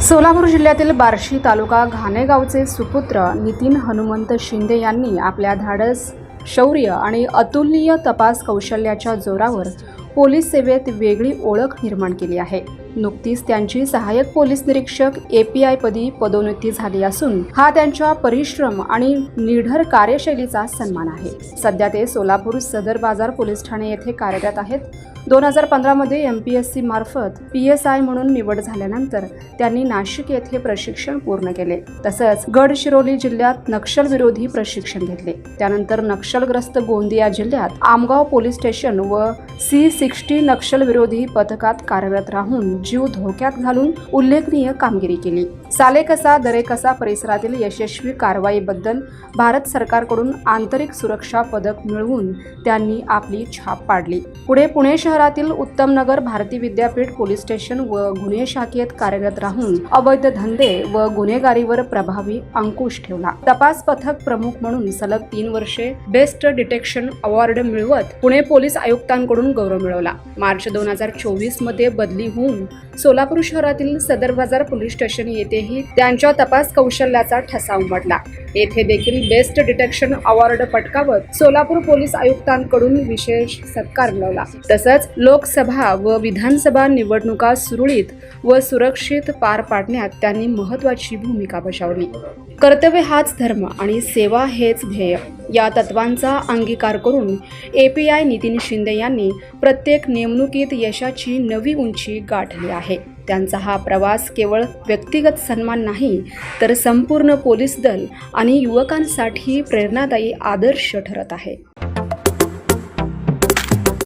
सोलापूर जिल्ह्यातील बार्शी तालुका घाणेगावचे सुपुत्र नितीन हनुमंत शिंदे यांनी आपल्या धाडस शौर्य आणि अतुलनीय तपास कौशल्याच्या जोरावर पोलीस सेवेत वेगळी ओळख निर्माण केली आहे. नुकतीच त्यांची सहाय्यक पोलीस निरीक्षक ए पी आय पदी पदोन्नती झाली असून हा त्यांच्या परिश्रम आणि निढर कार्यशैलीचा सन्मान आहे. सध्या ते सोलापूर सदर बाजार पोलीस ठाणे येथे कार्यरत आहेत. दोन हजार पंधरामध्ये एम पी एस सी मार्फत पी एस आय म्हणून निवड झाल्यानंतर त्यांनी नाशिक येथे प्रशिक्षण पूर्ण केले. तसंच गडचिरोली जिल्ह्यात नक्षलविरोधी प्रशिक्षण घेतले. त्यानंतर नक्षलग्रस्त गोंदिया जिल्ह्यात आमगाव पोलीस स्टेशन व सी सिक्स्टी नक्षलविरोधी पथकात कार्यरत राहून जीव धोक्यात घालून उल्लेखनीय कामगिरी केली. सालेकसा दरेकसा परिसरातील यशस्वी कारवाईबद्दल भारत सरकारकडून आंतरिक सुरक्षा पदक मिळवून त्यांनी आपली छाप पाडली. पुढे पुणे शहरातील उत्तम नगर भारती विद्यापीठ पोलीस स्टेशन व गुन्हे शाखेत कार्यरत राहून अवैध धंदे व गुन्हेगारीवर प्रभावी अंकुश ठेवला. तपास पथक प्रमुख म्हणून सलग तीन वर्षे बेस्ट डिटेक्शन अवॉर्ड मिळवत पुणे पोलीस आयुक्तांकडून गौरव मिळवला. मार्च दोन हजार चोवीसमध्ये बदली होऊन सोलापूर शहरातील सदर बाजार पोलीस स्टेशन येथेही त्यांच्या तपास कौशल्याचा ठसा उमटला. येथे देखील बेस्ट डिटेक्शन अवॉर्ड पटकावत सोलापूर पोलीस आयुक्तांकडून विशेष सत्कार मिळवला. तसंच लोकसभा व विधानसभा निवडणुका सुरळीत व सुरक्षित पार पाडण्यात त्यांनी महत्त्वाची भूमिका बजावली. कर्तव्य हाच धर्म आणि सेवा हेच ध्येय. या तत्वांचा अंगीकार करून A P I Nitin Shinde यांनी प्रत्येक नेमणुकीत यशाची नवी उंची गाठली आहे. त्यांचा हा प्रवास केवळ व्यक्तिगत सन्मान नाही तर संपूर्ण पोलीस दल आणि युवकांसाठी प्रेरणादायी आदर्श ठरत आहे.